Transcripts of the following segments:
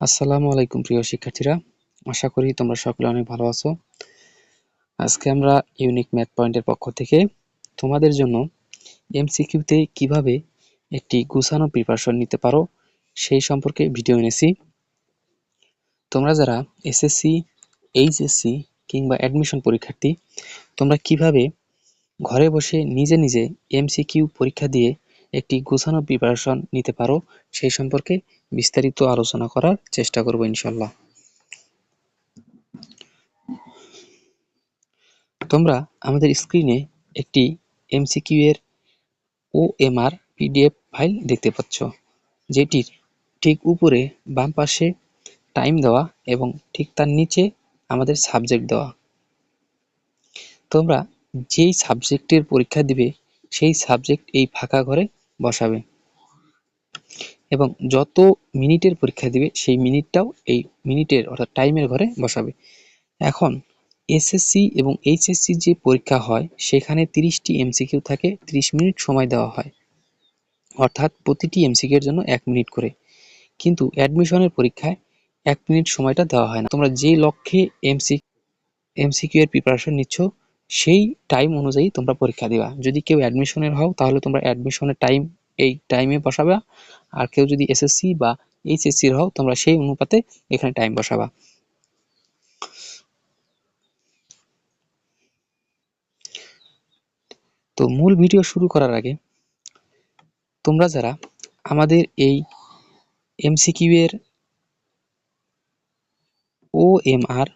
আসসালামু আলাইকুম প্রিয় শিক্ষার্থীরা। আশা করি তোমরা সকলে অনেক ভালো আছো। আজকে আমরা ইউনিক ম্যাথ পয়েন্টের পক্ষ থেকে তোমাদের জন্য এমসিকিউতে কীভাবে একটি গুছানো প্রিপারেশন নিতে পারো সেই সম্পর্কে ভিডিও এনেছি। তোমরা যারা এসএসসি এইচএসসি কিংবা অ্যাডমিশন পরীক্ষার্থী, তোমরা কীভাবে ঘরে বসে নিজে নিজে এমসিকিউ পরীক্ষা দিয়ে একটি গোছানো প্রিপারেশন নিতে পারো সেই সম্পর্কে বিস্তারিত আলোচনা করার চেষ্টা করব ইনশাল্লাহ তোমরা আমাদের স্ক্রিনে একটি এমসিকিউ এর ওএমআর পিডিএফ ফাইল দেখতে পাচ্ছ, যেটির ঠিক উপরে বাম পাশে টাইম দেওয়া এবং ঠিক তার নিচে আমাদের সাবজেক্ট দেওয়া। তোমরা যেই সাবজেক্টের পরীক্ষা দিবে, সেই সাবজেক্ট এই ফাঁকা ঘরে বসাবে। এবং যত মিনিটের পরীক্ষা দিবে, সেই মিনিটটাও এই মিনিটের অর্থাৎ টাইমের ঘরে বসাবে। এখন এসএসসি এবং এইচএসসি যে পরীক্ষা হয়, সেখানে তিরিশটি এমসিকিউ থাকে, তিরিশ মিনিট সময় দেওয়া হয়। অর্থাৎ প্রতিটি এমসিকিউর জন্য এক মিনিট করে। কিন্তু অ্যাডমিশনের পরীক্ষায় এক মিনিট সময়টা দেওয়া হয় না। তোমরা যে লক্ষ্যে এমসি এমসিকিউ এর প্রিপারেশন নিচ্ছ, সেই টাইম অনুযায়ী তোমরা পরীক্ষা দিবা। যদি কেউ অ্যাডমিশনের হও, তাহলে তোমরা অ্যাডমিশনের টাইম এই টাইমে বসাবা। আর কেউ যদি এসএসসি বা এইচএসসির হও, তোমরা সেই অনুপাতে এখানে টাইম বসাবা। তো মূল ভিডিও শুরু করার আগে, তোমরা যারা আমাদের এই এমসিকিউ এর ও এম আর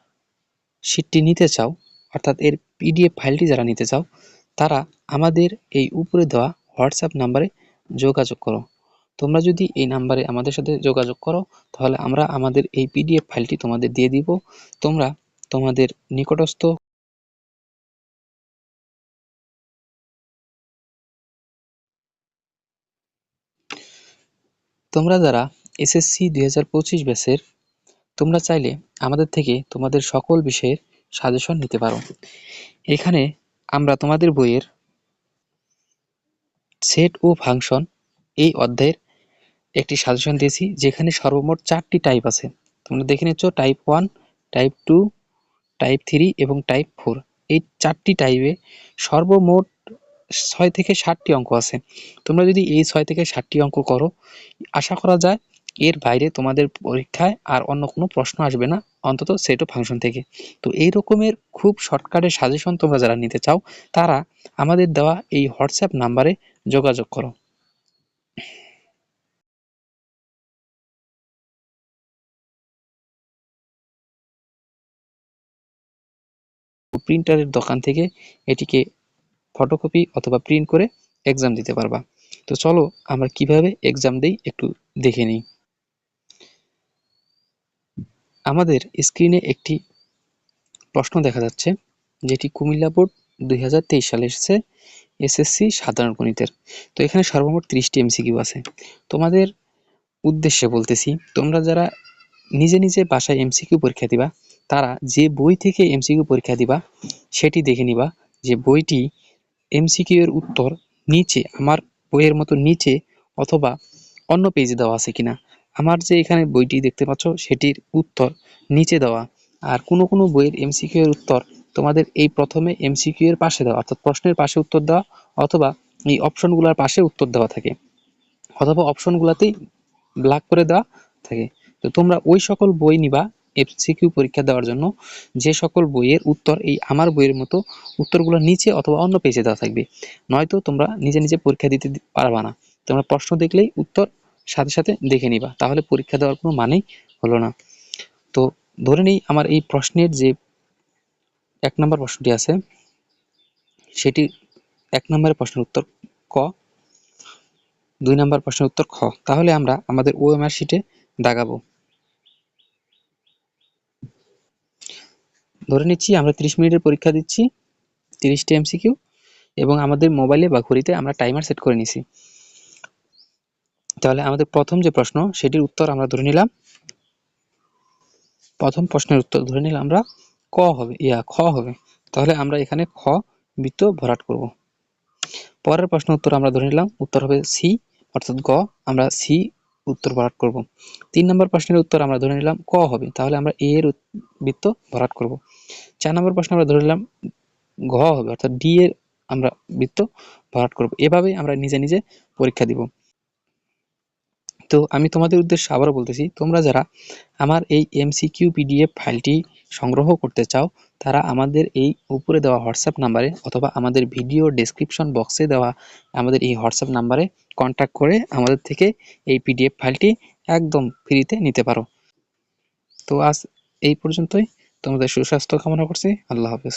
শিটটি নিতে চাও, অর্থাৎ এর পিডিএফ ফাইলটি যারা নিতে চাও, তারা আমাদের এই উপরে দেওয়া হোয়াটসঅ্যাপ নাম্বারে যোগাযোগ করো। তোমরা যদি এই নাম্বারে আমাদের সাথে যোগাযোগ করো, তাহলে আমরা আমাদের এই পিডিএফ ফাইলটি তোমাদের দিয়ে দিব। তোমরা তোমাদের নিকটস্থ তোমরা যারা এসএসসি দুই হাজার পঁচিশ ব্যাচের, তোমরা চাইলে আমাদের থেকে তোমাদের সকল বিষয়ের সাজেশন নিতে পারো। এখানে আমরা তোমাদের বইয়ের সেট ও ফাংশন এই অধ্যায়ের একটি সাজেশন দিয়েছি, যেখানে সর্বমোট চারটি টাইপ আছে। তোমরা দেখে নিচ্ছ type one type two type three এবং টাইপ ফোর এই চারটি টাইপে সর্বমোট ছয় থেকে ষাটটি অঙ্ক আছে। তোমরা যদি এই ছয় থেকে ষাটটি অঙ্ক করো, আশা করা যায় এর বাইরে তোমাদের পরীক্ষায় আর অন্য কোনো প্রশ্ন আসবে না, অন্তত সেট ও ফাংশন থেকে। তো এই রকমের খুব শর্টকাটের সাজেশন তোমরা যারা নিতে চাও, তারা আমাদের দেওয়া এই হোয়াটসঅ্যাপ নাম্বারে যোগাযোগ করো। প্রিন্টারের দোকান থেকে এটিকে ফটোকপি অথবা প্রিন্ট করে এক্সাম দিতে পারবা। তো চলো আমরা কীভাবে এক্সাম দেই একটু দেখে নিই। আমাদের স্ক্রিনে একটি প্রশ্ন দেখা যাচ্ছে, যেটি কুমিল্লা বোর্ড দুই হাজার তেইশ সালে এসেছে এসএসসি সাধারণ গণিতের। তো এখানে সর্বমোট ত্রিশটি এমসিকিউ আছে। তোমাদের উদ্দেশ্যে বলতেছি, তোমরা যারা নিজে নিজে বাসায় এমসিকিউ পরীক্ষা দিবা, তারা যে বই থেকে এমসিকিউ পরীক্ষা দিবা, সেটি দেখে নিবা যে বইটি এমসিকিউ এর উত্তর নিচে, আমার বইয়ের মতো নিচে অথবা অন্য পেজে দেওয়া আছে কিনা। আমার যে এখানে বইটি দেখতে পাচ্ছ, সেটির উত্তর নিচে দেওয়া। আর কোনো কোনো বইয়ের এমসিকিউ এর উত্তর তোমাদের এই প্রথমে এমসিকিউ এর পাশে দেওয়া, অর্থাৎ প্রশ্নের পাশে উত্তর দেওয়া অথবা এই অপশনগুলোর পাশে উত্তর দেওয়া থাকে অথবা অপশনগুলোতেই ব্ল্যাক করে দেওয়া থাকে। তো তোমরা ওই সকল বই নিবা এমসিকিউ পরীক্ষা দেওয়ার জন্য। যে সকল বইয়ের উত্তর এই আমার বইয়ের মতো উত্তরগুলো নিচে অথবা অন্য পেজে দেওয়া থাকবে। নয়তো তোমরা নিজে নিজে পরীক্ষা দিতে পারবা না। তোমরা প্রশ্ন দেখলেই উত্তর সাথে সাথে দেখে নিবা। তাহলে পরীক্ষা দেওয়ার কোনো মানেই হলো না। তো ধরে নেই আমার এই প্রশ্নের যে এক নম্বর প্রশ্নটি আছে। সেটি এক নম্বরের প্রশ্নের উত্তর ক, দুই নম্বর প্রশ্নের উত্তর খ। তাহলে আমরা আমাদের ওএমআর শিটে দাগাবো। ধরে নিচ্ছি আমরা তিরিশ মিনিটের পরীক্ষা দিচ্ছি, তিরিশটি এমসিকিউ, এবং আমাদের মোবাইলে বা ঘড়িতে আমরা টাইমার সেট করে নিছি। তাহলে আমাদের প্রথম যে প্রশ্ন, সেটির উত্তর আমরা ধরে নিলাম। প্রথম প্রশ্নের উত্তর ধরে নিলাম আমরা। ক হবে, ইয়া, খ হবে। তাহলে আমরা এখানে খ বৃত্ত ভরাট করব। পরের প্রশ্ন উত্তর আমরা ধরে নিলাম, উত্তর হবে সি, অর্থাৎ গ, আমরা সি উত্তর ভরাট করব। তিন নম্বর প্রশ্নের উত্তর আমরা ধরে নিলাম ক হবে, তাহলে আমরা এ এর বৃত্ত ভরাট করব। চার নম্বর প্রশ্ন আমরা ধরে নিলাম ঘ হবে, অর্থাৎ ডি এর আমরা বৃত্ত ভরাট করব। এভাবেই আমরা নিজে নিজে পরীক্ষা দিব। তো আমি তোমাদের উদ্দেশ্যে আবারও বলতেছি, তোমরা যারা আমার এই এমসিকিউ পিডিএফ ফাইলটি সংগ্রহ করতে চাও, তারা আমাদের এই উপরে দেওয়া হোয়াটসঅ্যাপ নাম্বারে অথবা আমাদের ভিডিও ডেসক্রিপশন বক্সে দেওয়া আমাদের এই হোয়াটসঅ্যাপ নাম্বারে কন্ট্যাক্ট করে আমাদের থেকে এই পিডিএফ ফাইলটি একদম ফ্রিতে নিতে পারো। তো আজ এই পর্যন্তই। তোমাদের সুস্বাস্থ্য কামনা করছি। আল্লাহ হাফেজ।